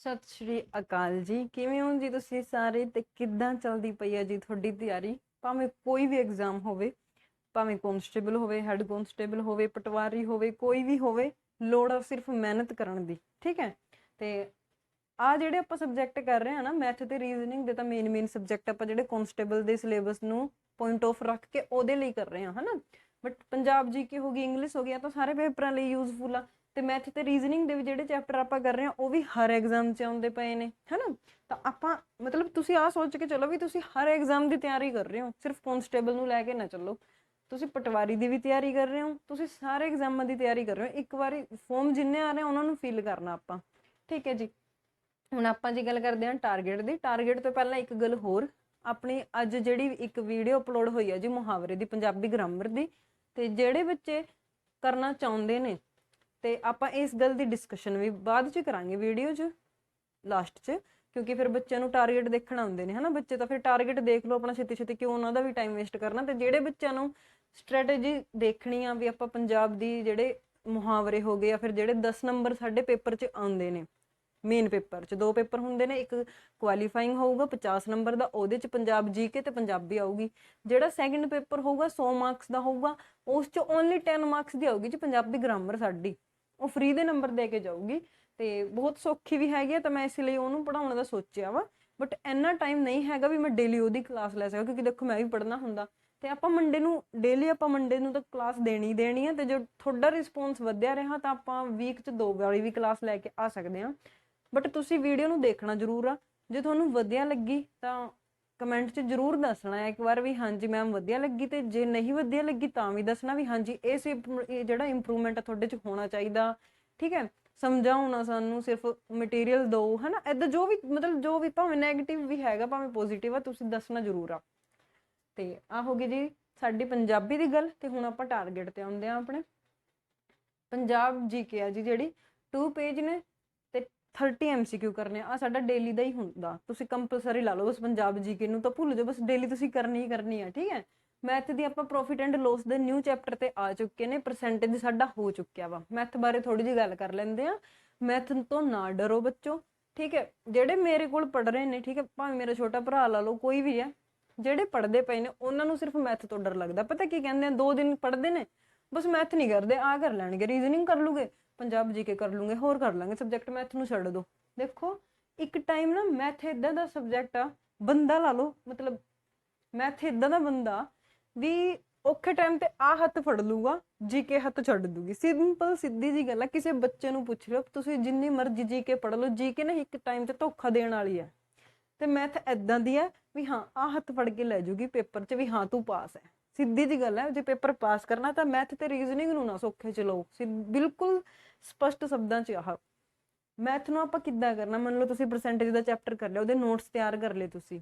ਸਤਿ ਸ਼੍ਰੀ ਅਕਾਲ ਜੀ। ਕਿਵੇਂ ਹੋ ਜੀ ਤੁਸੀਂ ਸਾਰੇ ਤੇ ਕਿੱਦਾਂ ਚੱਲਦੀ ਪਈ ਹੈ ਜੀ ਤੁਹਾਡੀ ਤਿਆਰੀ? ਭਾਵੇਂ ਕੋਈ ਵੀ ਐਗਜ਼ਾਮ ਹੋਵੇ, ਭਾਵੇਂ ਕਨਸਟੇਬਲ ਹੋਵੇ ਹੈੱਡ ਕਨਸਟੇਬਲ ਹੋਵੇ, ਪਟਵਾਰੀ ਹੋਵੇ, ਕੋਈ ਵੀ ਹੋਵੇ, ਲੋੜ ਆ ਸਿਰਫ ਮਿਹਨਤ ਕਰਨ ਦੀ, ਠੀਕ ਹੈ? ਤੇ ਆ ਜਿਹੜੇ ਆਪਾਂ ਸਬਜੈਕਟ ਕਰ ਰਹੇ ਹਾਂ ਨਾ ਮੈਥ ਤੇ ਰੀਜ਼ਨਿੰਗ ਦੇ ਤਾਂ ਮੇਨ ਮੇਨ ਸਬਜੈਕਟ ਆਪਾਂ ਜਿਹੜੇ ਕਨਸਟੇਬਲ ਦੇ ਸਿਲੇਬਸ ਨੂੰ ਪੁਆਇੰਟ ਆਫ ਰੱਖ ਕੇ ਉਹਦੇ ਲਈ ਕਰ ਰਹੇ ਹਾਂ ਹਨਾ? ਬਟ ਪੰਜਾਬ ਜੀਕੇ ਹੋ ਗਈ ਇੰਗਲਿਸ਼ ਹੋ ਗਿਆ ਤਾਂ ਸਾਰੇ ਪੇਪਰਾਂ ਲਈ ਯੂਜ਼ਫੁਲ ਆ। ਤੇ ਮੈਥ ਤੇ ਰੀਜ਼ਨਿੰਗ ਦੇ ਵੀ ਜਿਹੜੇ ਚੈਪਟਰ ਆਪਾਂ ਕਰ ਰਹੇ ਹਾਂ, ਉਹ ਵੀ ਹਰ ਐਗਜ਼ਾਮ 'ਚ ਆਉਂਦੇ ਪਏ ਨੇ, ਹਨਾ? ਤਾਂ ਆਪਾਂ, ਮਤਲਬ ਤੁਸੀਂ ਆਹ ਸੋਚ ਕੇ ਚੱਲੋ ਵੀ ਤੁਸੀਂ ਹਰ ਐਗਜ਼ਾਮ ਦੀ ਤਿਆਰੀ ਕਰ ਰਹੇ ਹੋ, ਸਿਰਫ ਕਨਸਟੇਬਲ ਨੂੰ ਲੈ ਕੇ ਨਾ ਚੱਲੋ। ਤੁਸੀਂ ਪਟਵਾਰੀ ਦੀ ਵੀ ਤਿਆਰੀ ਕਰ ਰਹੇ ਹੋ, ਤੁਸੀਂ ਸਾਰੇ ਐਗਜ਼ਾਮਾਂ ਦੀ ਤਿਆਰੀ ਕਰ ਰਹੇ ਹੋ। ਇੱਕ ਵਾਰੀ ਫਾਰਮ ਜਿੰਨੇ ਆ ਰਹੇ ਉਹਨਾਂ ਨੂੰ ਫਿਲ ਕਰਨਾ ਆਪਾਂ। ਠੀਕ ਹੈ ਜੀ? ਹੁਣ ਆਪਾਂ ਜੀ ਗੱਲ ਕਰਦੇ ਹਾਂ ਟਾਰਗੇਟ ਦੀ ਟਾਰਗੇਟ ਤੋਂ ਪਹਿਲਾਂ ਇੱਕ ਗੱਲ ਹੋਰ, ਆਪਣੀ ਅੱਜ ਜਿਹੜੀ ਇੱਕ ਵੀਡੀਓ ਅਪਲੋਡ ਹੋਈ ਹੈ ਜੀ ਮੁਹਾਵਰੇ ਦੀ, ਪੰਜਾਬੀ ਗ੍ਰਾਮਰ ਦੀ, ਤੇ ਜਿਹੜੇ ਬੱਚੇ ਕਰਨਾ ਚਾਹੁੰਦੇ ਨੇ ਤੇ ਆਪਾਂ ਇਸ ਗੱਲ ਦੀ ਡਿਸਕਸ਼ਨ ਵੀ ਬਾਅਦ ਚ ਕਰਾਂਗੇ ਵੀਡੀਓ 'ਚ ਲਾਸਟ 'ਚ, ਕਿਉਂਕਿ ਫਿਰ ਬੱਚਿਆਂ ਨੂੰ ਟਾਰਗੇਟ ਦੇਖਣਾ ਹੁੰਦੇ ਨੇ, ਹਨਾ? ਬੱਚੇ ਤਾਂ ਫਿਰ ਟਾਰਗੇਟ ਦੇਖ ਲਓ ਆਪਣਾ, ਛੇਤੀ ਛੇਤੀ ਕਿਉਂ ਉਹਨਾਂ ਦਾ ਵੀ ਟਾਈਮ ਵੇਸਟ ਕਰਨਾ? ਤੇ ਜਿਹੜੇ ਬੱਚਿਆਂ ਨੂੰ ਸਟ੍ਰੈਟਜੀ ਦੇਖਣੀ ਆ ਵੀ ਆਪਾਂ ਪੰਜਾਬ ਦੀ ਜਿਹੜੇ ਮੁਹਾਵਰੇ ਹੋ ਗਏ ਜਾਂ ਫਿਰ ਜਿਹੜੇ 10 ਨੰਬਰ ਸਾਡੇ ਪੇਪਰ 'ਚ ਆਉਂਦੇ ਨੇ ਮੇਨ ਪੇਪਰ 'ਚ, ਦੋ ਪੇਪਰ ਹੁੰਦੇ ਨੇ, ਇੱਕ ਕੁਆਲੀਫਾਈਂਗ ਹੋਊਗਾ 50 ਨੰਬਰ ਦਾ, ਉਹਦੇ 'ਚ ਪੰਜਾਬ ਜੀਕੇ ਤੇ ਪੰਜਾਬੀ ਆਊਗੀ। ਜਿਹੜਾ ਸੈਕੰਡ ਪੇਪਰ ਹੋਊਗਾ 100 ਮਾਰਕਸ ਦਾ ਹੋਊਗਾ, ਉਸ 'ਚ ਓਨਲੀ 10 ਮਾਰਕਸ ਦੀ ਆਊਗੀ, ਜੀ ਪੰਜਾਬੀ ਗ੍ਰਾਮਰ ਸਾਡੀ। ਉਹ ਫ੍ਰੀ ਦੇ ਨੰਬਰ ਦੇ ਕੇ ਜਾਊਗੀ ਤੇ ਬਹੁਤ ਸੌਖੀ ਵੀ ਹੈਗੀ ਆ, ਤਾਂ ਮੈਂ ਇਸ ਲਈ ਉਹਨੂੰ ਪੜਾਉਣ ਦਾ ਸੋਚਿਆ ਵਾ। ਬਟ ਇੰਨਾ ਟਾਈਮ ਨਹੀਂ ਹੈਗਾ ਵੀ ਮੈਂ ਡੇਲੀ ਉਹਦੀ ਕਲਾਸ ਲੈ ਸਕਾਂ, ਕਿਉਂਕਿ ਦੇਖੋ ਮੈਂ ਵੀ ਪੜ੍ਹਨਾ ਹੁੰਦਾ। ਤੇ ਆਪਾਂ ਮੰਡੇ ਨੂੰ ਡੇਲੀ ਆਪਾਂ ਮੰਡੇ ਨੂੰ ਤਾਂ ਕਲਾਸ ਦੇਣੀ ਦੇਣੀ ਆ, ਤੇ ਜੇ ਤੁਹਾਡਾ ਰਿਸਪੌਂਸ ਵਧਿਆ ਰਿਹਾ ਤਾਂ ਆਪਾਂ ਵੀਕ 'ਚ ਦੋ ਵਾਰੀ ਵੀ ਕਲਾਸ ਲੈ ਕੇ ਆ ਸਕਦੇ ਆ। ਬਟ ਤੁਸੀਂ ਵੀਡੀਓ ਨੂੰ ਦੇਖਣਾ ਜ਼ਰੂਰ ਆ। ਜੇ ਤੁਹਾਨੂੰ ਵਧੀਆ ਲੱਗੀ ਤਾਂ ਕਮੈਂਟ 'ਚ ਜ਼ਰੂਰ ਦੱਸਣਾ ਇੱਕ ਵਾਰ ਵੀ ਹਾਂਜੀ ਮੈਮ ਵਧੀਆ ਲੱਗੀ ਤੇ ਜੇ ਨਹੀਂ ਵਧੀਆ ਲੱਗੀ ਤਾਂ ਵੀ ਦੱਸਣਾ ਵੀ ਹਾਂਜੀ ਇਸ ਇੰਪ- ਜਿਹੜਾ ਇੰਪਰੂਵਮੈਂਟ ਆ ਤੁਹਾਡੇ 'ਚ ਹੋਣਾ ਚਾਹੀਦਾ। ਠੀਕ ਹੈ? ਸਮਝਾਓ ਸਾਨੂੰ ਸਿਰਫ ਮਟੀਰੀਅਲ ਦਿਓ ਹਨਾ? ਐਦਾਂ ਜੋ ਵੀ, ਮਤਲਬ ਜੋ ਵੀ ਭਾਵੇਂ 네ਗੇਟਿਵ ਵੀ ਹੈਗਾ, ਭਾਵੇਂ ਪੋਜ਼ਿਟਿਵ ਆ, ਤੁਸੀਂ ਦੱਸਣਾ ਜ਼ਰੂਰ ਆ। ਤੇ ਆ ਹੋ ਗਈ ਜੀ ਸਾਡੀ ਪੰਜਾਬੀ ਦੀ ਗੱਲ ਤੇ ਹੁਣ ਆਪਾਂ ਟਾਰਗੇਟ ਤੇ ਆਉਂਦੇ ਆ ਆਪਣੇ। ਪੰਜਾਬ ਜੀਕੇ ਆ ਜੀ ਜਿਹੜੀ। 2 ਪੇਜ ਨੇ 30 ਐਮਸੀਕਿਊ ਕਰਨੇ ਆ ਸਾਡਾ ਡੇਲੀ ਦਾ ਹੀ ਹੁੰਦਾ। ਤੁਸੀਂ ਕੰਪਲਸਰੀ ਲਾ ਲਓ ਬਸ ਪੰਜਾਬ ਜੀਕੇ ਨੂੰ, ਤਾਂ ਭੁੱਲ ਜਾਓ, ਬਸ ਡੇਲੀ ਤੁਸੀਂ ਕਰਨੀ ਹੀ ਕਰਨੀ ਆ, ਠੀਕ ਹੈ? ਮੈਥ ਦੀ ਆਪਾਂ ਪ੍ਰੋਫਿਟ ਐਂਡ ਲਾਸ ਦੇ ਨਿਊ ਚੈਪਟਰ ਤੇ ਆ ਚੁੱਕੇ ਨੇ ਪਰਸੈਂਟੇਜ ਸਾਡਾ ਹੋ ਚੁੱਕਿਆ ਵਾ। ਮੈਥ ਬਾਰੇ ਥੋੜੀ ਜੀ ਗੱਲ ਕਰ ਲੈਂਦੇ ਆ ਮੈਥ ਤੋਂ ਨਾ ਡਰੋ ਬੱਚੋ, ਠੀਕ ਹੈ? ਜਿਹੜੇ ਮੇਰੇ ਕੋਲ ਪੜ ਰਹੇ ਨੇ, ਠੀਕ ਹੈ? ਭਾਵੇਂ ਮੇਰਾ ਛੋਟਾ ਭਰਾ ਲਾ ਲਓ, ਕੋਈ ਵੀ ਹੈ, ਜਿਹੜੇ ਪੜਦੇ ਪਏ ਨੇ, ਉਹਨਾਂ ਨੂੰ ਸਿਰਫ ਮੈਥ ਤੋਂ ਡਰ ਲੱਗਦਾ। ਪਤਾ ਕੀ ਕਹਿੰਦੇ ਆ, ਦੋ ਦਿਨ ਪੜਦੇ ਨੇ ਬਸ ਮੈਥ ਨਹੀਂ ਕਰਦੇ ਆ ਕਰ ਲੈਣਗੇ ਰੀਜ਼ਨਿੰਗ ਕਰ ਲੂਗੇ, ਪੰਜਾਬ ਜੀਕੇ ਕਰ ਲੂਗੇ, ਹੋਰ ਕਰ ਲਾਂਗੇ ਸਬਜੈਕਟ ਮੈਥ ਨੂੰ ਛੱਡ ਦੋ। ਦੇਖੋ, ਇੱਕ ਟਾਈਮ ਨਾ ਮੈਥ ਇਦਾਂ ਦਾ ਸਬਜੈਕਟ ਆ, ਬੰਦਾ ਲਾ ਲਓ, ਮਤਲਬ ਮੈਥ ਇਦਾਂ ਦਾ ਬੰਦਾ ਵੀ ਔਖੇ ਟਾਈਮ ਤੇ ਆ ਹੱਥ ਫੜ ਲੂਗਾ ਜੀਕੇ ਹੱਥ ਛੱਡ ਦੂਗੀ ਸਿੰਪਲ ਸਿੱਧੀ ਜੀ ਗੱਲ ਆ, ਕਿਸੇ ਬੱਚੇ ਨੂੰ ਪੁੱਛ ਲਓ, ਤੁਸੀਂ ਜਿੰਨੀ ਮਰਜ਼ੀ ਜੀਕੇ ਪੜ ਲਓ ਜੀਕੇ ਨਾ ਇੱਕ ਟਾਈਮ ਤੇ ਧੋਖਾ ਦੇਣ ਵਾਲੀ ਆ। ਤੇ ਮੈਥ ਐਦਾਂ ਦੀ ਆ ਵੀ ਹਾਂ ਆ ਹੱਥ ਫੜ ਕੇ ਲੈ ਜੂਗੀ ਪੇਪਰ 'ਚ ਵੀ ਹਾਂ, ਤੂੰ ਪਾਸ ਹੈ ਸਿੱਧੀ ਜੀ ਗੱਲ ਹੈ, ਜੇ ਪੇਪਰ ਪਾਸ ਕਰਨਾ ਤਾਂ ਮੈਥ ਤੇ ਰੀਜ਼ਨਿੰਗ ਨੂੰ ਨਾ ਸੌਖੇ ਚ ਲਓ। ਬਿਲਕੁਲ ਸਪਸ਼ਟ ਸ਼ਬਦਾਂ 'ਚ ਆਹ ਮੈਥ ਨੂੰ ਆਪਾਂ ਕਿੱਦਾਂ ਕਰਨਾ? ਮੰਨ ਲਓ ਤੁਸੀਂ ਪਰਸੈਂਟੇਜ ਦਾ ਚੈਪਟਰ ਕਰ ਲਿਆ, ਉਹਦੇ ਨੋਟਸ ਤਿਆਰ ਕਰ ਲਏ ਤੁਸੀਂ।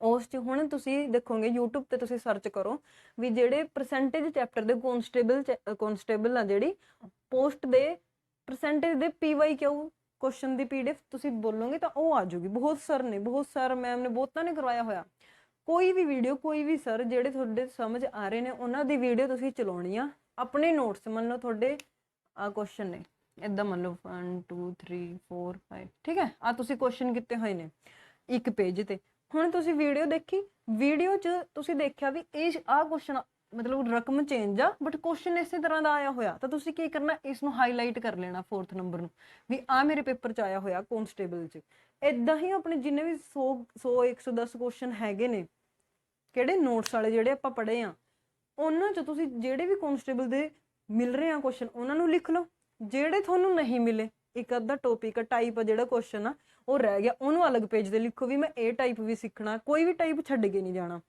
ਉਸ 'ਚ ਹੁਣ ਤੁਸੀਂ ਦੇਖੋਗੇ, YouTube ਤੇ ਤੁਸੀਂ ਸਰਚ ਕਰੋ ਵੀ ਜਿਹੜੇ ਪਰਸੈਂਟੇਜ ਚੈਪਟਰ ਦੇ ਕਨਸਟੇਬਲ ਕਨਸਟੇਬਲ ਆ ਜਿਹੜੀ ਪੋਸਟ ਦੇ ਪਰਸੈਂਟੇਜ ਦੇ PYQ ਕੁਐਸਚਨ ਦੀ PDF ਤੁਸੀਂ ਬੋਲੋਗੇ ਤਾਂ ਉਹ ਆ ਜਾਊਗੀ ਬਹੁਤ ਸਰ ਨੇ, ਬਹੁਤ ਸਰ ਮੈਮ ਨੇ, ਬਹੁਤਾਂ ਨੇ ਕਰਵਾਇਆ ਹੋਇਆ। ਕੋਈ ਵੀ ਵੀਡੀਓ ਕੋਈ ਵੀ ਸਰ ਜਿਹੜੇ ਤੁਹਾਡੇ ਸਮਝ ਆ ਰਹੇ ਨੇ, ਉਹਨਾਂ ਦੀ ਵੀਡੀਓ ਤੁਸੀਂ ਚਲਾਉਣੀ ਆ। ਆਪਣੇ ਨੋਟਸ ਮੰਨ ਲਓ ਤੁਹਾਡੇ ਆ ਕੁਐਸਚਨ ਨੇ। ਇਦਾਂ ਮੰਨ ਲਓ 1 2 3 4 5 ਠੀਕ ਹੈ? ਆ ਤੁਸੀਂ ਕੁਐਸਚਨ ਕੀਤੇ ਹੋਏ ਨੇ, ਇੱਕ ਪੇਜ ਤੇ। ਹੁਣ ਤੁਸੀਂ ਵੀਡੀਓ ਦੇਖੀ ਵੀਡੀਓ 'ਚ ਤੁਸੀਂ ਦੇਖਿਆ ਵੀ ਇਹ ਆ ਕੁਐਸਚਨ ਮਤਲਬ ਰਕਮ ਚੇਂਜ ਆ ਬਟ ਕੁਐਸਚਨ ਇਸੇ ਤਰ੍ਹਾਂ ਦਾ ਆਇਆ ਹੋਇਆ। ਤਾਂ ਤੁਸੀਂ ਕੀ ਕਰਨਾ ਇਸ ਨੂੰ ਹਾਈਲਾਈਟ ਕਰ ਲੈਣਾ 4th ਨੰਬਰ ਨੂੰ, ਵੀ ਆ ਮੇਰੇ ਪੇਪਰ 'ਚ ਆਇਆ ਹੋਇਆ ਕਨਸਟੇਬਲ 'ਚ। ਇਦਾਂ ਹੀ ਆਪਣੇ ਜਿੰਨੇ ਵੀ 100 100 110 ਕੁਐਸਚਨ ਹੈਗੇ ਨੇ, ਕਿਹੜੇ ਨੋਟਸ ਵਾਲੇ ਜਿਹੜੇ ਆਪਾਂ ਪੜ੍ਹੇ ਆ, ਉਹਨਾਂ 'ਚ ਤੁਸੀਂ ਜਿਹੜੇ ਵੀ ਕਨਸਟੇਬਲ ਦੇ ਮਿਲ ਰਹੇ ਆ ਕੁਐਸਚਨ ਉਹਨਾਂ ਨੂੰ ਲਿਖ ਲਓ। ਜਿਹੜੇ ਤੁਹਾਨੂੰ ਨਹੀਂ ਮਿਲੇ, ਇੱਕ ਅੱਧਾ ਟੌਪਿਕ ਟਾਈਪ ਜਿਹੜਾ ਕੁਐਸਚਨ ਆ, ਉਹ ਰਹਿ ਗਿਆ, ਉਹਨੂੰ ਅਲੱਗ ਪੇਜ ਤੇ ਲਿਖੋ ਵੀ ਮੈਂ ਇਹ ਟਾਈਪ ਵੀ ਸਿੱਖਣਾ, ਕੋਈ ਵੀ ਟਾਈਪ ਛੱਡ ਕੇ ਨਹੀਂ ਜਾਣਾ।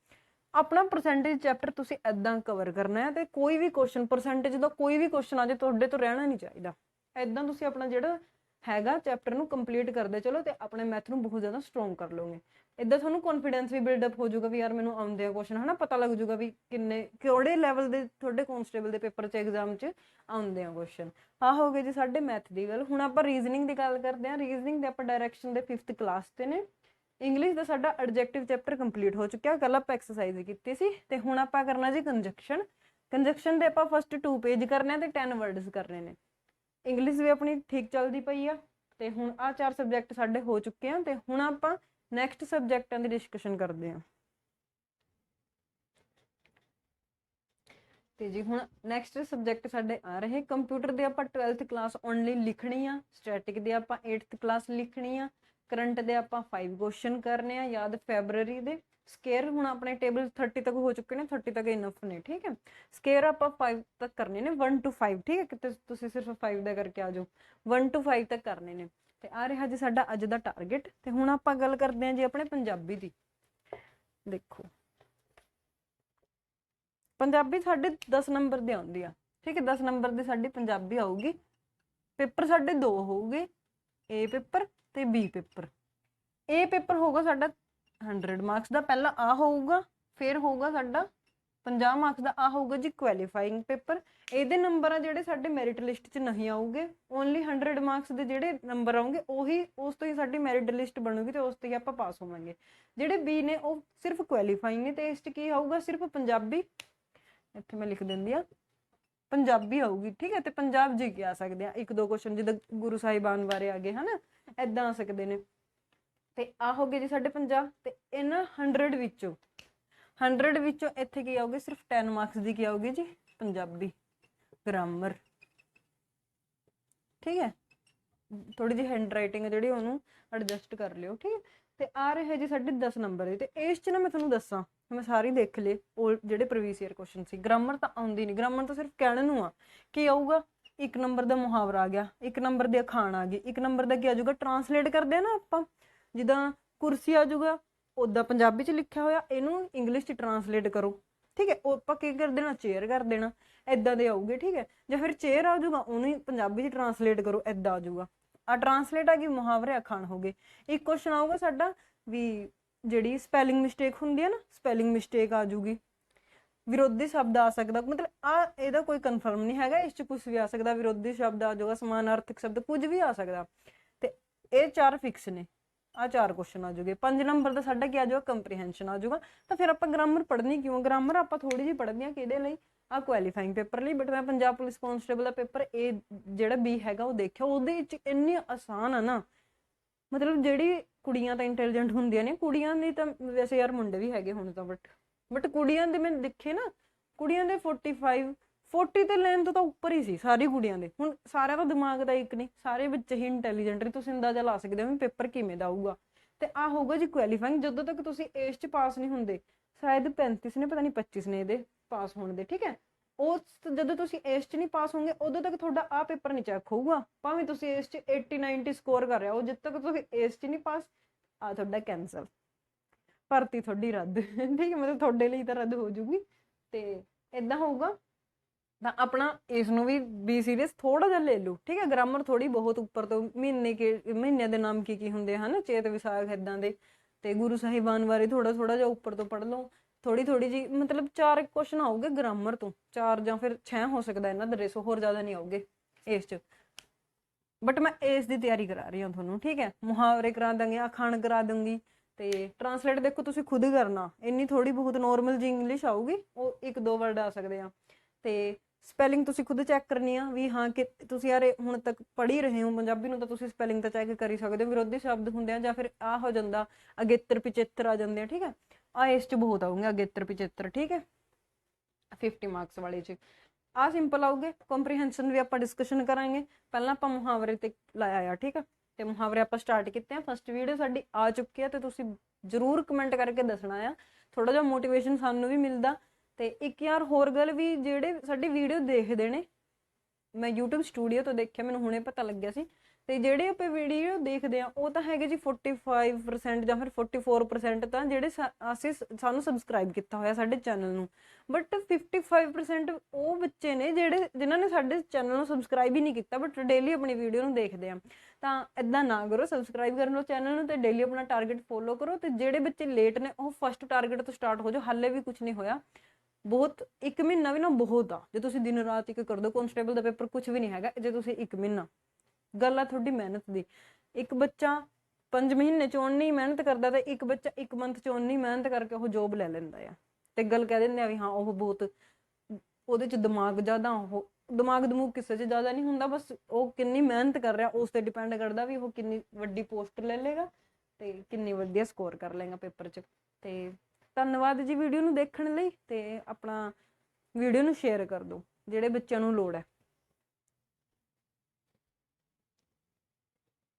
ਆਪਣਾ ਪਰਸੈਂਟੇਜ ਚੈਪਟਰ ਤੁਸੀਂ ਐਦਾਂ ਕਵਰ ਕਰਨਾ ਹੈ ਤੇ ਕੋਈ ਵੀ ਕੁਐਸਚਨ ਪਰਸੈਂਟੇਜ ਦਾ ਕੋਈ ਵੀ ਕੁਐਸਚਨ ਆ ਜੇ ਤੁਹਾਡੇ ਤੋਂ ਰਹਿਣਾ ਨਹੀਂ ਚਾਹੀਦਾ। ਐਦਾਂ ਤੁਸੀਂ ਆਪਣਾ ਜਿਹੜਾ ਹੈਗਾ ਚੈਪਟਰ ਨੂੰ ਕੰਪਲੀਟ ਕਰਦੇ ਚਲੋ ਤੇ ਆਪਣੇ ਮੈਥ ਨੂੰ ਬਹੁਤ ਜ਼ਿਆਦਾ ਸਟਰੋਂਗ ਕਰ ਲਓਗੇ। ਇਦਾਂ ਤੁਹਾਨੂੰ ਕੌਨਫੀਡੈਂਸ ਵੀ ਬਿਲਡ ਅਪ ਹੋ ਜਾਊਗਾ ਵੀ ਯਾਰ ਮੈਨੂੰ ਆਉਂਦੇ ਆ ਕੁਐਸਚਨ ਹਨਾ ਪਤਾ ਲੱਗ ਜਾਊਗਾ ਵੀ ਕਿੰਨੇ, ਕਿਹੜੇ ਲੈਵਲ ਦੇ ਤੁਹਾਡੇ ਕਨਸਟੇਬਲ ਦੇ ਪੇਪਰ 'ਚ ਐਗਜ਼ਾਮ 'ਚ ਆਉਂਦੇ ਆ ਕੁਐਸਚਨ ਆ ਹੋ ਗਏ ਜੀ ਸਾਡੇ ਮੈਥ ਦੀ ਗੱਲ। ਹੁਣ ਆਪਾਂ ਰੀਜ਼ਨਿੰਗ ਦੀ ਗੱਲ ਕਰਦੇ ਹਾਂ। ਰੀਜ਼ਨਿੰਗ ਦੇ ਆਪਾਂ ਡਾਇਰੈਕਸ਼ਨ ਦੇ 5th ਕਲਾਸ ਤੇ ਨੇ। ਇੰਗਲਿਸ਼ ਦਾ ਸਾਡਾ ਐਡਜੈਕਟਿਵ ਚੈਪਟਰ ਕੰਪਲੀਟ ਹੋ ਚੁੱਕਿਆ। ਕੱਲ ਆਪਾਂ ਐਕਸਰਸਾਈਜ਼ ਕੀਤੀ ਸੀ ਤੇ ਹੁਣ ਆਪਾਂ ਕਰਨਾ ਜੀ ਕੰਜੰਕਸ਼ਨ ਕੰਜੰਕਸ਼ਨ ਦੇ ਆਪਾਂ ਫਸਟ 2 ਪੇਜ ਕਰਨੇ ਤੇ 10 ਵਰਡਸ ਕਰਨੇ ਨੇ। ਇੰਗਲਿਸ਼ ਵੀ ਆਪਣੀ ਠੀਕ ਚੱਲਦੀ ਪਈ ਆ ਤੇ ਹੁਣ ਆ ਚਾਰ ਸਬਜੈਕਟ ਸਾਡੇ ਹੋ ਚੁੱਕੇ ਆ ਤੇ ਹੁਣ ਆਪਾਂ ਨੈਕਸਟ ਸਬਜੈਕਟਾਂ ਦੀ ਡਿਸਕਸ਼ਨ ਕਰਦੇ ਹਾਂ ਤੇ ਜੀ ਹੁਣ ਨੈਕਸਟ ਸਬਜੈਕਟ ਸਾਡੇ ਆ ਰਹੇ। ਕੰਪਿਊਟਰ ਦੇ ਆਪਾਂ 12th ਕਲਾਸ ਓਨਲੀ ਲਿਖਣੀ ਆ ਸਟੈਟਿਕ ਦੇ ਆਪਾਂ 8th ਕਲਾਸ ਲਿਖਣੀ ਆ। ਕਰੰਟ ਦੇ ਆਪਾਂ 5 ਕੁਐਸਚਨ ਕਰਨੇ ਆ, ਯਾਦ ਫੈਬਰੂਅਰੀ ਦੇ। ਸਕੇਅਰ ਹੁਣ ਆਪਣੇ ਟੇਬਲ 30 ਤੱਕ ਹੋ ਚੁੱਕੇ ਨੇ 30 ਤੱਕ ਇਨਫ ਨੇ, ਠੀਕ ਹੈ? ਸਕੇਅਰ ਆਪਾਂ 5 ਤੱਕ ਕਰਨੇ ਨੇ 1 ਟੂ 5 ਠੀਕ ਹੈ? ਕਿਤੇ ਤੁਸੀਂ ਸਿਰਫ 5 ਦਾ ਕਰਕੇ ਆ ਜਾਓ। 1 ਟੂ 5 ਤੱਕ ਕਰਨੇ ਨੇ। ਤੇ ਆ ਰਿਹਾ ਜੀ ਸਾਡਾ ਅੱਜ ਦਾ ਟਾਰਗੇਟ ਤੇ ਹੁਣ ਆਪਾਂ ਗੱਲ ਕਰਦੇ ਹਾਂ ਜੀ ਆਪਣੇ ਪੰਜਾਬੀ ਦੀ। ਦੇਖੋ। ਪੰਜਾਬੀ ਸਾਡੇ 10 ਨੰਬਰ ਦੇ ਆਉਂਦੀ ਆ, ਠੀਕ ਹੈ? 10 ਨੰਬਰ ਦੀ ਸਾਡੀ ਪੰਜਾਬੀ ਆਊਗੀ। ਪੇਪਰ ਸਾਡੇ ਦੋ ਹੋਊਗੇ। ਏ ਪੇਪਰ ਤੇ ਬੀ ਪੇਪਰ। ਏ ਪੇਪਰ ਹੋਊਗਾ ਸਾਡਾ 100 ਮਾਰਕਸ ਦਾ, ਪਹਿਲਾ ਆ ਹੋਊਗਾ, ਫਿਰ ਹੋਊਗਾ ਸਾਡਾ 50 ਮਾਰਕਸ ਦਾ, ਆ ਹੋਊਗਾ ਜੀ ਕੁਆਲੀਫਾਈਂਗ ਪੇਪਰ। ਇਹਦੇ ਨੰਬਰ ਆ ਜਿਹੜੇ ਸਾਡੇ ਮੈਰਿਟ ਲਿਸਟ 'ਚ ਨਹੀਂ ਆਉਗੇ ਓਨਲੀ 100 ਮਾਰਕਸ ਦੇ ਜਿਹੜੇ ਨੰਬਰ ਆਉਣਗੇ ਉਹੀ, ਉਸ ਤੋਂ ਹੀ ਸਾਡੀ ਮੈਰਿਟ ਲਿਸਟ ਬਣੂਗੀ ਤੇ ਉਸ ਤੇ ਹੀ ਆਪਾਂ ਪਾਸ ਹੋਵਾਂਗੇ। ਜਿਹੜੇ ਬੀ ਨੇ, ਉਹ ਸਿਰਫ ਕੁਆਲੀਫਾਈਂਗ ਨੇ ਤੇ ਇਸ 'ਚ ਕੀ ਆਊਗਾ, ਸਿਰਫ ਪੰਜਾਬੀ। ਇੱਥੇ ਮੈਂ ਲਿਖ ਦਿੰਦੀ ਆ। ਪੰਜਾਬੀ ਆਊਗੀ, ਠੀਕ ਹੈ, ਤੇ ਪੰਜਾਬ ਜੀ ਕੇ ਆ ਸਕਦੇ ਆ? ਇੱਕ ਦੋ ਕੁਐਸਚਨ ਜਿੱਦਾਂ ਗੁਰੂ ਸਾਹਿਬਾਨ ਬਾਰੇ ਆ ਗਏ, ਹਨਾ? ਐਦਾਂ ਆ ਸਕਦੇ ਨੇ। ਤੇ ਆ ਹੋ ਗਏ ਜੀ ਸਾਡੇ 50 ਤੇ ਇਹਨਾਂ 100 ਵਿੱਚੋਂ 100 ਵਿੱਚੋਂ ਇੱਥੇ ਕੀ ਆਊਗੀ? ਸਿਰਫ 10 ਮਾਰਕਸ ਦੀ ਕੀ ਆਊਗੀ ਜੀ? ਪੰਜਾਬੀ ਗ੍ਰਾਮਰ ਠੀਕ ਹੈ? ਥੋੜੀ ਜਿਹੀ ਹੈਂਡ ਰਾਈਟਿੰਗ ਜਿਹੜੀ ਉਹਨੂੰ ਐਡਜਸਟ ਕਰ ਲਿਓ, ਠੀਕ ਹੈ? ਤੇ ਆ ਰਹੇ ਜੀ ਸਾਡੇ 10 ਨੰਬਰ ਦੇ। ਤੇ ਇਸ ਚ ਨਾ ਮੈਂ ਤੁਹਾਨੂੰ ਦੱਸਾਂ, ਮੈਂ ਸਾਰੀ ਦੇਖ ਲਏ ਜਿਹੜੇ ਪ੍ਰੀਵੀਅਸ ਈਅਰ ਕੁਐਸਚਨ ਸੀ। ਗ੍ਰਾਮਰ ਤਾਂ ਆਉਂਦੀ ਨਹੀਂ ਗ੍ਰਾਮਰ ਤਾਂ ਸਿਰਫ ਕਹਿਣ ਨੂੰ ਆ। ਕੀ ਆਊਗਾ? ਇੱਕ ਨੰਬਰ ਦਾ ਮੁਹਾਵਰਾ ਆ ਗਿਆ, ਇੱਕ ਨੰਬਰ ਦੀ ਅਖਾਣ ਆ ਗਈ ਇੱਕ ਨੰਬਰ ਦਾ ਕੀ ਆ ਜਾਊਗਾ? ਟਰਾਂਸਲੇਟ ਕਰਦੇ ਆ ਨਾ ਆਪਾਂ। ਜਿੱਦਾਂ ਕੁਰਸੀ ਆ ਜਾਊਗਾ ਉਦਾਂ ਪੰਜਾਬੀ ਚ ਲਿਖਿਆ ਹੋਇਆ, ਇਹਨੂੰ ਇੰਗਲਿਸ਼ ਚ ਟਰਾਂਸਲੇਟ ਕਰੋ। ਠੀਕ ਹੈ, ਉਹ ਆਪਾਂ ਕੀ ਕਰ ਦੇਣਾ? ਚੇਅਰ ਕਰ ਦੇਣਾ। ਐਦਾਂ ਦੇ ਆਊਗੇ, ਠੀਕ ਹੈ? ਜਾਂ ਫਿਰ ਚੇਅਰ ਆ ਜਾਊਗਾ, ਉਹਨੂੰ ਪੰਜਾਬੀ ਚ ਟਰਾਂਸਲੇਟ ਕਰੋ ਐਦਾਂ ਆ ਜਾਊਗਾ। ਆ ਟਰਾਂਸਲੇਟ ਆ ਗਈ, ਮੁਹਾਵਰੇ ਅਖਾਣ ਹੋ ਗਏ। ਇੱਕ ਕੁਐਸਚਨ ਆਊਗਾ ਸਾਡਾ ਵੀ ਜਿਹੜੀ ਸਪੈਲਿੰਗ ਮਿਸਟੇਕ ਹੁੰਦੀ ਹੈ ਨਾ ਸਪੈਲਿੰਗ ਮਿਸਟੇਕ ਆ ਜੂਗੀ ਵਿਰੋਧੀ ਸ਼ਬਦ ਆ ਸਕਦਾ, ਮਤਲਬ ਆ ਇਹਦਾ ਕੋਈ ਕਨਫਰਮ ਨਹੀਂ ਹੈਗਾ, ਇਸ ਚ ਕੁਝ ਵੀ ਆ ਸਕਦਾ, ਵਿਰੋਧੀ ਸ਼ਬਦ ਆ ਜਾਊਗਾ, ਸਮਾਨਾਰਥਕ ਸ਼ਬਦ, ਕੁਝ ਵੀ ਆ ਸਕਦਾ। ਤੇ ਇਹ ਚਾਰ ਫਿਕਸ ਨੇ, ਆ ਚਾਰ ਕੁਐਸਚਨ ਆ ਜੂਗੇ 5 ਨੰਬਰ ਦਾ ਸਾਡਾ ਕੀ ਆ ਜਾਊਗਾ ਕੰਪਰੀਹੈਂਸ਼ਨ ਆ ਜਾਊਗਾ। ਤਾਂ ਫਿਰ ਆਪਾਂ ਗ੍ਰਾਮਰ ਪੜ੍ਹਨੀ ਕਿਉਂ ਗ੍ਰਾਮਰ ਆਪਾਂ ਥੋੜੀ ਜਿਹੀ ਪੜ੍ਹਦੇ ਆ ਕਿਹਦੇ ਲਈ? ਆ ਕੁਆਲੀਫਾਈਂਗ ਪੇਪਰ ਲਈ ਬਟ ਮੈਂ ਪੰਜਾਬ ਪੁਲਿਸ ਕਾਂਸਟੇਬਲ ਦਾ ਪੇਪਰ ਇਹ ਜਿਹੜਾ ਬੀ ਹੈਗਾ, ਉਹ ਦੇਖਿਆ, ਉਹਦੇ ਵਿੱਚ ਇੰਨੀ ਆਸਾਨ ਆ ਨਾ। ਮਤਲਬ ਜਿਹੜੀ ਕੁੜੀਆਂ ਤਾਂ ਇੰਟੈਲੀਜੈਂਟ ਹੁੰਦੀਆਂ ਨੇ, ਕੁੜੀਆਂ ਦੀ ਤਾਂ ਵੈਸੇ ਯਾਰ ਮੁੰਡੇ ਵੀ ਹੈਗੇ ਹੁਣ ਤਾਂ ਬਟ ਬਟ ਕੁੜੀਆਂ ਦੇ ਮੈਂ ਦੇਖੇ ਨਾ, ਕੁੜੀਆਂ ਦੇ 45 40 ਤੇ ਲੈਣ ਤੋਂ ਤਾਂ ਉੱਪਰ ਹੀ ਸੀ ਸਾਰੀ ਕੁੜੀਆਂ ਦੇ। ਹੁਣ ਸਾਰਿਆਂ ਦਾ ਦਿਮਾਗ ਦਾ ਇੱਕ ਨਹੀਂ, ਸਾਰੇ ਬੱਚੇ ਹੀ ਇੰਟੈਲੀਜੈਂਟ ਨੇ, ਤੁਸੀਂ ਅੰਦਾਜ਼ਾ ਲਾ ਸਕਦੇ ਹੋ ਵੀ ਪੇਪਰ ਕਿਵੇਂ ਦਾ ਆਊਗਾ। ਤੇ ਆ ਹੋਊਗਾ ਜੀ ਕੁਆਲੀਫਾਈਂਗ ਜਦੋਂ ਤੱਕ ਤੁਸੀਂ ਇਸ ਚ ਪਾਸ ਨਹੀਂ ਹੁੰਦੇ, ਸ਼ਾਇਦ 35 ਨੇ, ਪਤਾ ਨਹੀਂ 25 ਨੇ ਇਹਦੇ ਪਾਸ ਹੋਣ ਦੇ, ਠੀਕ ਹੈ? ਉਸ ਜਦੋਂ ਤੁਸੀਂ ਇਸ ਚ ਨਹੀਂ ਪਾਸ ਹੋਗੇ ਉਦੋਂ ਤੱਕ ਤੁਹਾਡਾ ਆ ਪੇਪਰ ਨਹੀਂ ਚੈੱਕ ਹੋਊਗਾ। ਭਾਵੇਂ ਤੁਸੀਂ ਇਸ ਚ 80 90 ਸਕੋਰ ਕਰ ਰਹੇ ਹੋ, ਜਦ ਤੱਕ ਤੁਸੀਂ ਇਸ ਚ ਨਹੀਂ ਪਾਸ ਆ ਤੁਹਾਡਾ ਕੈਨਸਲ ਭਰਤੀ ਤੁਹਾਡੀ ਰੱਦ। ਠੀਕ ਹੈ, ਮਤਲਬ ਤੁਹਾਡੇ ਲਈ ਤਾਂ ਰੱਦ ਹੋ ਜੂਗੀ। ਤੇ ਇਦਾਂ ਹੋਊਗਾ, ਤਾਂ ਆਪਣਾ ਇਸ ਨੂੰ ਵੀ ਬੀ ਸੀਰੀਅਸ ਥੋੜਾ ਜਿਹਾ ਲੈ ਲਓ। ਠੀਕ ਹੈ ਗ੍ਰਾਮਰ ਥੋੜੀ ਬਹੁਤ ਉੱਪਰ ਤੋਂ, ਮਹੀਨੇ ਕੇ, ਮਹੀਨਿਆਂ ਦੇ ਨਾਮ ਕੀ ਕੀ ਹੁੰਦੇ ਹਨ? ਚੇਤ ਵਿਸਾਖ ਇਦਾਂ ਦੇ। ਤੇ ਗੁਰੂ ਸਾਹਿਬਾਨ ਬਾਰੇ ਥੋੜਾ ਥੋੜਾ ਜਿਹਾ ਉੱਪਰ ਤੋਂ ਪੜ੍ਹ ਲਓ। ਥੋੜੀ ਥੋੜੀ ਜੀ ਮਤਲਬ ਚਾਰ ਕੁਐਸਚਨ ਆਉਗੇ ਗ੍ਰਾਮਰ ਤੋਂ। ਚਾਰ ਜਾਂ ਫਿਰ 6 ਹੋ ਸਕਦਾ ਇਹਨਾਂ ਦਾ ਰੇਸੋ ਹੋਰ ਜ਼ਿਆਦਾ ਨਹੀਂ ਆਉਗੇ ਇਸ ਚ। ਬਟ ਮੈਂ ਇਸ ਦੀ ਤਿਆਰੀ ਕਰਾ ਰਹੀ ਹਾਂ ਤੁਹਾਨੂੰ, ਠੀਕ ਹੈ? ਮੁਹਾਵਰੇ ਕਰਾ ਦਾਂਗੇ, ਅਖਾਣ ਕਰਾ ਦੂੰਗੀ। ਤੇ ਟਰਾਂਸਲੇਟ ਦੇਖੋ ਤੁਸੀਂ ਖੁਦ ਕਰਨਾ। ਇੰਨੀ ਥੋੜੀ ਬਹੁਤ ਨਾਰਮਲ ਜੀ ਇੰਗਲਿਸ਼ ਆਊਗੀ, ਉਹ ਇੱਕ ਦੋ ਵਰਡ ਆ ਸਕਦੇ ਆ। ਤੇ ਸਪੈਲਿੰਗ ਤੁਸੀਂ ਖੁਦ ਚੈੱਕ ਕਰਨੀ ਆ ਵੀ ਹਾਂ ਕਿ ਤੁਸੀਂ ਯਾਰ ਹੁਣ ਤੱਕ ਪੜ੍ਹੀ ਰਹੇ ਹੋ, ਪੰਜਾਬੀ ਨੂੰ ਤਾਂ ਤੁਸੀਂ ਸਪੈਲਿੰਗ ਤਾਂ ਚੈੱਕ ਕਰ ਹੀ ਸਕਦੇ ਹੋ, ਵਿਰੋਧੀ ਸ਼ਬਦ ਹੁੰਦੇ ਆ ਜਾਂ ਫਿਰ ਆ ਹੋ ਜਾਂਦਾ, ਅਗੇਤਰ ਪਿਚੇਤਰ ਆ ਜਾਂਦੇ ਆ, ਠੀਕ ਹੈ ਆ ਇਸ ਚ ਬਹੁਤ ਆਉਂਗੇ ਅਗੇਤਰ ਪਿਚੇਤਰ ਠੀਕ ਹੈ 50 ਮਾਰਕਸ ਵਾਲੇ ਚ। ਆ ਸਿੰਪਲ ਆਉਗੇ ਕੰਪਰੀਹੈਂਸ਼ਨ ਵੀ ਆਪਾਂ ਡਿਸਕਸ਼ਨ ਕਰਾਂਗੇ। ਪਹਿਲਾਂ ਆਪਾਂ ਮੁਹਾਵਰੇ ਤੇ ਲਾਇਆ ਆ, ਠੀਕ ਹੈ ਤੇ ਮੁਹਾਵਰੇ ਆਪਾਂ ਸਟਾਰਟ ਕੀਤੇ ਆ। ਫਸਟ ਵੀਡੀਓ ਸਾਡੀ ਆ ਚੁੱਕੀ ਆ ਤੇ ਤੁਸੀਂ ਜਰੂਰ ਕਮੈਂਟ ਕਰਕੇ ਦੱਸਣਾ ਆ। ਥੋੜਾ ਜਿਹਾ ਮੋਟੀਵੇਸ਼ਨ ਸਾਨੂੰ ਵੀ ਮਿਲਦਾ। ਤੇ ਇੱਕ ਯਾਰ ਹੋਰ ਗੱਲ ਵੀ ਜਿਹੜੇ ਸਾਡੀ ਵੀਡੀਓ ਦੇਖਦੇ ਨੇ, ਮੈਂ YouTube ਸਟੂਡੀਓ ਤੋਂ ਦੇਖਿਆ, ਮੈਨੂੰ ਹੁਣੇ ਪਤਾ ਲੱਗਿਆ ਸੀ। ਤੇ ਜਿਹੜੇ ਆਪਾਂ ਵੀਡੀਓ ਦੇਖਦੇ ਆ ਉਹ ਤਾਂ ਹੈਗੇ ਜੀ 45% ਜਾਂ ਫਿਰ 44% ਤਾਂ ਜਿਹੜੇ ਅਸੀਂ ਸਾਨੂੰ ਸਬਸਕ੍ਰਾਈਬ ਕੀਤਾ ਹੋਇਆ ਸਾਡੇ ਚੈਨਲ ਨੂੰ। ਬਟ 55% ਉਹ ਬੱਚੇ ਨੇ ਜਿਹੜੇ, ਜਿਨ੍ਹਾਂ ਨੇ ਸਾਡੇ ਚੈਨਲ ਨੂੰ ਸਬਸਕ੍ਰਾਈਬ ਹੀ ਨਹੀਂ ਕੀਤਾ ਬਟ ਡੇਲੀ ਆਪਣੀ ਵੀਡੀਓ ਨੂੰ ਦੇਖਦੇ ਆ। ਤਾਂ ਇਦਾਂ ਨਾ ਕਰੋ ਸਬਸਕ੍ਰਾਈਬ ਕਰ ਲਓ ਚੈਨਲ ਨੂੰ ਤੇ ਡੇਲੀ ਆਪਣਾ ਟਾਰਗੇਟ ਫੋਲੋ ਕਰੋ ਤੇ ਜਿਹੜੇ ਬੱਚੇ ਲੇਟ ਨੇ, ਉਹ ਫਸਟ ਟਾਰਗੇਟ ਤੋਂ ਸਟਾਰਟ ਹੋ ਜਾਓ, ਹਾਲੇ ਵੀ ਕੁਝ ਨਹੀਂ ਹੋਇਆ। ਬਹੁਤ, ਇੱਕ ਮਹੀਨਾ ਵੀ ਨਾ ਬਹੁਤ ਆ। ਜੇ ਤੁਸੀਂ ਦਿਨ ਰਾਤ ਇੱਕ ਕਰ ਦੋ ਕਨਸਟੇਬਲ ਦਾ ਪੇਪਰ ਕੁਝ ਵੀ ਨਹੀਂ ਹੈਗਾ, ਜੇ ਤੁਸੀਂ ਇੱਕ ਮਹੀਨਾ। ਗੱਲ ਆ ਤੁਹਾਡੀ ਮਿਹਨਤ ਦੀ। ਇੱਕ ਬੱਚਾ 5 ਮਹੀਨੇ ਚ ਉਨੀ ਮਿਹਨਤ ਕਰਦਾ ਤੇ ਇੱਕ ਬੱਚਾ 1 ਮੰਥ ਚ ਉਨੀ ਮਿਹਨਤ ਕਰਕੇ ਉਹ ਜੋਬ ਲੈ ਲੈਂਦਾ ਆ। ਤੇ ਗੱਲ ਕਹਿ ਦਿੰਦੇ ਆ ਵੀ ਹਾਂ, ਉਹ ਬਹੁਤ ਉਹਦੇ ਚ ਦਿਮਾਗ ਜ਼ਿਆਦਾ, ਉਹ ਦਿਮਾਗ ਦਮੂਗ ਕਿਸੇ 'ਚ ਜ਼ਿਆਦਾ ਨਹੀਂ ਹੁੰਦਾ, ਬਸ ਉਹ ਕਿੰਨੀ ਮਿਹਨਤ ਕਰ ਰਿਹਾ, ਉਸ ਤੇ ਡਿਪੈਂਡ ਕਰਦਾ ਵੀ ਉਹ ਕਿੰਨੀ ਵੱਡੀ ਪੋਸਟ ਲੈ ਲੇਗਾ ਤੇ ਕਿੰਨੀ ਵਧੀਆ ਸਕੋਰ ਕਰ ਲੇਗਾ ਪੇਪਰ 'ਚ। ਤੇ ਧੰਨਵਾਦ ਜੀ ਵੀਡੀਓ ਨੂੰ ਦੇਖਣ ਲਈ ਤੇ ਆਪਣਾ ਵੀਡੀਓ ਨੂੰ ਸ਼ੇਅਰ ਕਰ ਦਿਓ, ਜਿਹੜੇ ਬੱਚਿਆਂ ਨੂੰ ਲੋੜ ਹੈ।